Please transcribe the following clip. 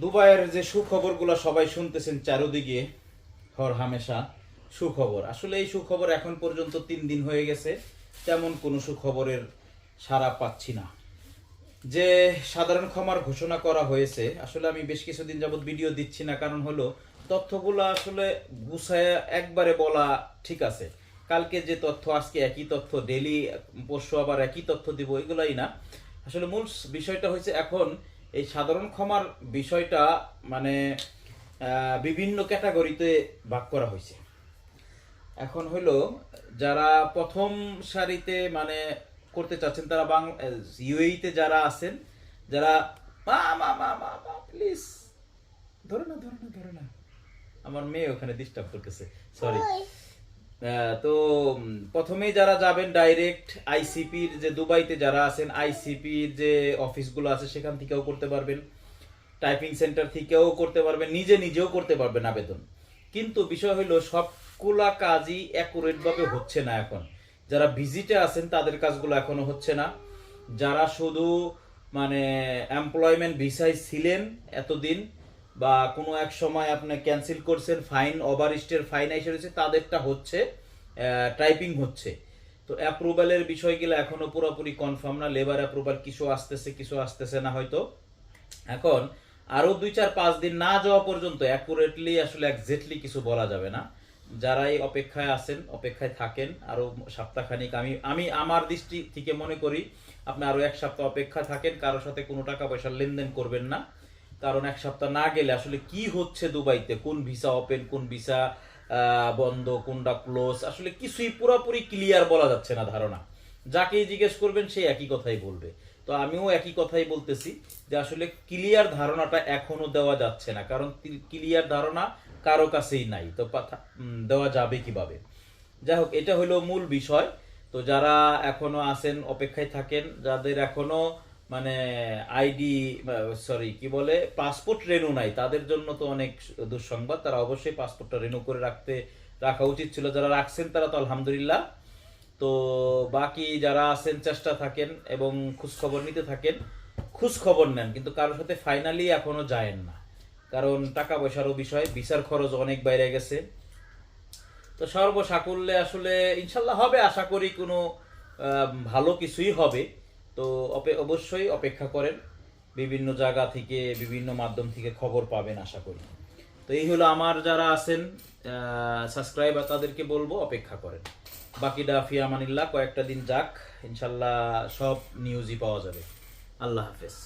দুবাইয়ের যে সুখবরগুলো সবাই শুনতেছেন চারোদিকে, হর হামেশা সুখবর। আসলে এই সুখবর এখন পর্যন্ত তিন দিন হয়ে গেছে, তেমন কোনো সুখবরের সাড়া পাচ্ছি না। যে সাধারণ ক্ষমার ঘোষণা করা হয়েছে, আসলে আমি বেশ কিছুদিন যাবত ভিডিও দিচ্ছি না, কারণ হলো তথ্যগুলো আসলে গুছায় একবারে বলা ঠিক আছে। কালকে যে তথ্য, আজকে একই তথ্য ডেলি পরশু আবার একই তথ্য দিব, এগুলাই না। আসলে মূল বিষয়টা হয়েছে এখন এই সাধারণ ক্ষমার বিষয়টা মানে বিভিন্ন ক্যাটাগরিতে ভাগ করা হয়েছে। এখন হলো যারা প্রথম সারিতে মানে করতে চাচ্ছেন, তারা বাং, ইউএইতে যারা আছেন, যারা মা মা মা মা মা, প্লিজ, ধরো না ধরো না ধরো না। আমার মেয়ে ওখানে ডিস্টার্ব করতেছে সরি তো প্রথমেই যারা যাবেন ডাইরেক্ট আইসিপির যে দুবাইতে যারা আছেন আইসিপির যে অফিসগুলো আছে, সেখান থেকেও করতে পারবেন। টাইপিং সেন্টার থেকেও করতে পারবেন, নিজে নিজেও করতে পারবেন আবেদন। কিন্তু বিষয় হলো, সবগুলা কাজই অ্যাকুরেটভাবে হচ্ছে না এখন। যারা ভিজিটে আছেন, তাদের কাজগুলো এখনও হচ্ছে না। যারা শুধু মানে এমপ্লয়মেন্ট ভিসায় ছিলেন এতদিন বা কোনো এক সময় আপনি ক্যান্সেল করছেন ফাইন ওভারস্টের ফাইন এসে রয়েছে, তাদেরটা হচ্ছে টাইপিং হচ্ছে। তো অ্যাপ্রুভালের বিষয়গুলো এখনও পুরোপুরি কনফার্ম না লেবার অ্যাপ্রুভাল কিছু আসতেছে কিছু আসতেছে না হয়তো। এখন আরও দুই চার পাঁচ দিন না যাওয়া পর্যন্ত অ্যাকুরেটলি আসলে একজ্যাক্টলি কিছু বলা যাবে না। যারাই অপেক্ষায় আছেন, অপেক্ষায় থাকেন আরও সপ্তাহখানিক আমি আমি আমার দৃষ্টি থেকে মনে করি, আপনি আরও এক সপ্তাহ অপেক্ষা থাকেন কারোর সাথে কোনো টাকা পয়সার লেনদেন করবেন না। কারণ এক সপ্তাহ না গেলে আসলে কি হচ্ছে দুবাইতে? কোন ভিসা ওপেন কোন ভিসা বন্ধ, কোনটা ক্লোজ আসলে কিছুই পুরোপুরি ক্লিয়ার বলা যাচ্ছে না ধারণা। যাকেই জিজ্ঞেস করবেন, সে একই কথাই বলবে। তো আমিও একই কথাই বলতেছি যে আসলে ক্লিয়ার ধারণাটা এখনও দেওয়া যাচ্ছে না। কারণ ক্লিয়ার ধারণা কারও কাছেই নাই। তো দেওয়া যাবে কীভাবে? যাই হোক, এটা হলো মূল বিষয়। তো যারা এখনও আছেন, অপেক্ষায় থাকেন, যাদের এখনও মানে আইডি সরি, কি বলে, পাসপোর্ট রেনু নাই। তাদের জন্য তো অনেক দুঃসংবাদ। তারা অবশ্যই পাসপোর্টটা রেনু করে রাখতে, রাখা উচিত ছিল। যারা রাখছেন তারা তো আলহামদুলিল্লাহ। তো বাকি যারা আছেন, চেষ্টা থাকেন এবং খোঁজ খবর নিতে থাকেন খোঁজ খবর নেন। কিন্তু কারোর সাথে ফাইনালি এখনও যায়েন না। কারণ টাকা পয়সারও বিষয়, বিচার খরচ অনেক বাইরে গেছে। তো সর্বসাকুল্যে আসলে ইনশাল্লাহ হবে। আশা করি কোনো ভালো কিছুই হবে। তো অবশ্যই অপেক্ষা করেন। বিভিন্ন জায়গা থেকে, বিভিন্ন মাধ্যম থেকে খবর পাবেন, আশা করি। তো এই হলো আমার যারা আছেন সাবস্ক্রাইবার তাদেরকে বলব, অপেক্ষা করেন। বাকি ফিয়া মানিল্লাহ কয়েকটা দিন যাক, ইনশাল্লাহ সব নিউজই পাওয়া যাবে। আল্লাহ হাফেজ।